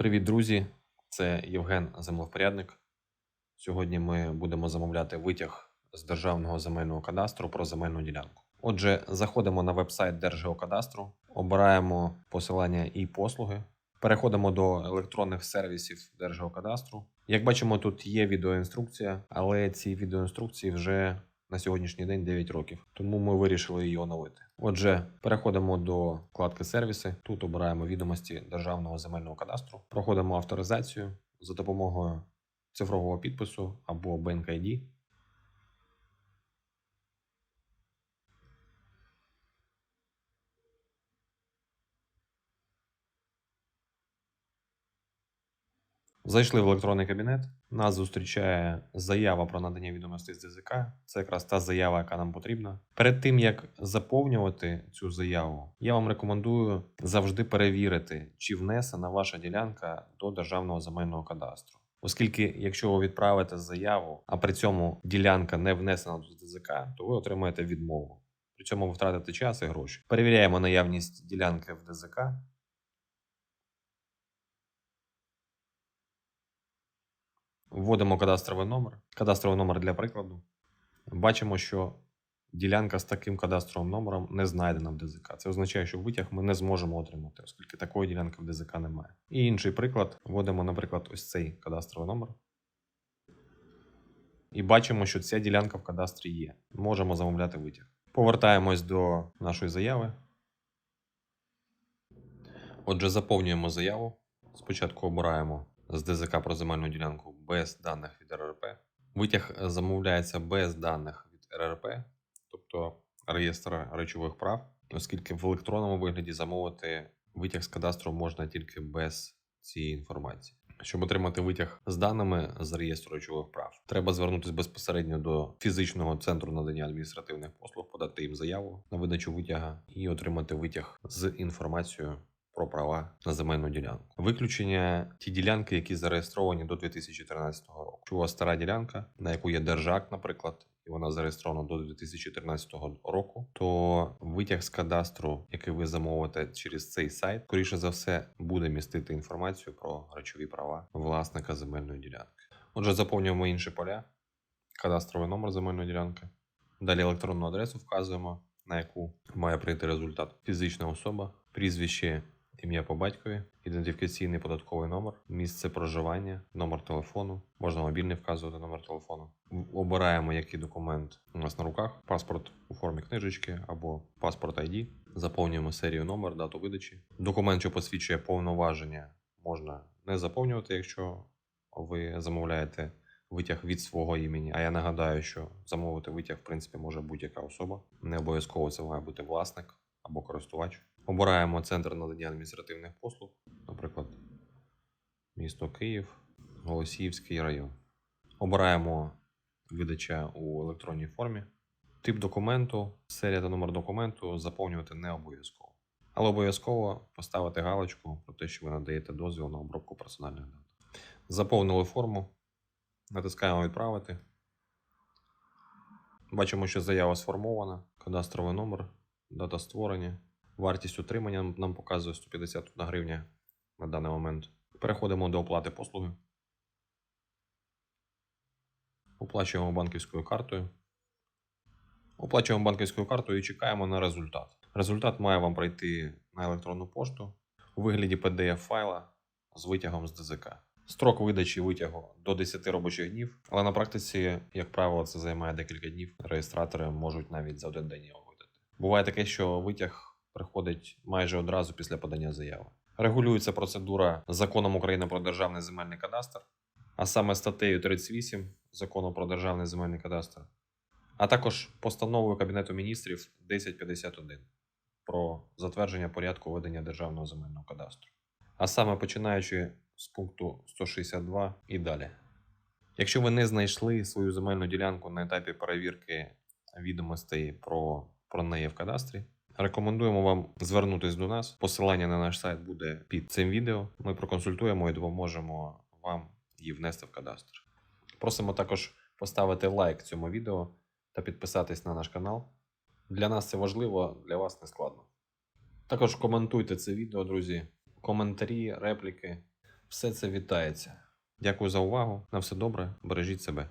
Привіт, друзі! Це Євген Землевпорядник. Сьогодні ми будемо замовляти витяг з Державного земельного кадастру про земельну ділянку. Отже, заходимо на веб-сайт Держгеокадастру, обираємо посилання і послуги, переходимо до електронних сервісів Держгеокадастру. Як бачимо, тут є відеоінструкція, але ці відеоінструкції вже на сьогоднішній день 9 років, тому ми вирішили її оновити. Отже, переходимо до вкладки сервіси. Тут обираємо відомості Державного земельного кадастру, проходимо авторизацію за допомогою цифрового підпису або BankID. Зайшли в електронний кабінет. Нас зустрічає заява про надання відомостей з ДЗК. Це якраз та заява, яка нам потрібна. Перед тим як заповнювати цю заяву, я вам рекомендую завжди перевірити, чи внесена ваша ділянка до державного земельного кадастру. Оскільки, якщо ви відправите заяву, а при цьому ділянка не внесена до ДЗК, то ви отримаєте відмову. При цьому ви втратите час і гроші. Перевіряємо наявність ділянки в ДЗК. Вводимо кадастровий номер. Кадастровий номер для прикладу. Бачимо, що ділянка з таким кадастровим номером не знайдена в ДЗК. Це означає, що витяг ми не зможемо отримати, оскільки такої ділянки в ДЗК немає. І інший приклад. Вводимо, наприклад, ось цей кадастровий номер. І бачимо, що ця ділянка в кадастрі є. Можемо замовляти витяг. Повертаємось до нашої заяви. Отже, заповнюємо заяву. Спочатку обираємо з ДЗК про земельну ділянку без даних від РРП. Витяг замовляється без даних від РРП, тобто реєстр речових прав, оскільки в електронному вигляді замовити витяг з кадастру можна тільки без цієї інформації. Щоб отримати витяг з даними з реєстру речових прав, треба звернутися безпосередньо до фізичного центру надання адміністративних послуг, подати їм заяву на видачу витяга і отримати витяг з інформацією про права на земельну ділянку. Виключення ті ділянки, які зареєстровані до 2013 року. Якщо у вас стара ділянка, на яку є держак, наприклад, і вона зареєстрована до 2013 року, то витяг з кадастру, який ви замовите через цей сайт, скоріше за все, буде містити інформацію про речові права власника земельної ділянки. Отже, заповнюємо інші поля, кадастровий номер земельної ділянки. Далі електронну адресу вказуємо, на яку має прийти результат фізична особа, прізвище, ім'я по батькові, ідентифікаційний податковий номер, місце проживання, номер телефону, можна мобільний вказувати номер телефону. Обираємо, який документ у нас на руках: паспорт у формі книжечки або паспорт ID. Заповнюємо серію номер, дату видачі. Документ, що посвідчує повноваження, можна не заповнювати, якщо ви замовляєте витяг від свого імені. А я нагадаю, що замовити витяг, в принципі, може будь-яка особа. Не обов'язково це має бути власник або користувач. Обираємо центр надання адміністративних послуг, наприклад, місто Київ, Голосіївський район. Обираємо видача у електронній формі. Тип документу, серія та номер документу заповнювати не обов'язково. Але обов'язково поставити галочку про те, що ви надаєте дозвіл на обробку персональних даних. Заповнили форму, натискаємо відправити. Бачимо, що заява сформована, кадастровий номер, дата створення, вартість утримання нам показує 151 гривня на даний момент. Переходимо до оплати послуги. Оплачуємо банківською картою. Оплачуємо банківською картою і чекаємо на результат. Результат має вам прийти на електронну пошту у вигляді PDF файла з витягом з ДЗК. Строк видачі витягу до 10 робочих днів, але на практиці, як правило, це займає декілька днів. Реєстратори можуть навіть за один день його видати. Буває таке, що витяг приходить майже одразу після подання заяви. Регулюється процедура законом України про державний земельний кадастр, а саме статтею 38 закону про державний земельний кадастр, а також постановою Кабінету міністрів 1051 про затвердження порядку ведення державного земельного кадастру. А саме починаючи з пункту 162 і далі. Якщо ви не знайшли свою земельну ділянку на етапі перевірки відомостей про, про неї в кадастрі, рекомендуємо вам звернутися до нас. Посилання на наш сайт буде під цим відео. Ми проконсультуємо і допоможемо вам її внести в кадастр. Просимо також поставити лайк цьому відео та підписатись на наш канал. Для нас це важливо, для вас не складно. Також коментуйте це відео, друзі. Коментарі, репліки все це вітається. Дякую за увагу. На все добре, бережіть себе.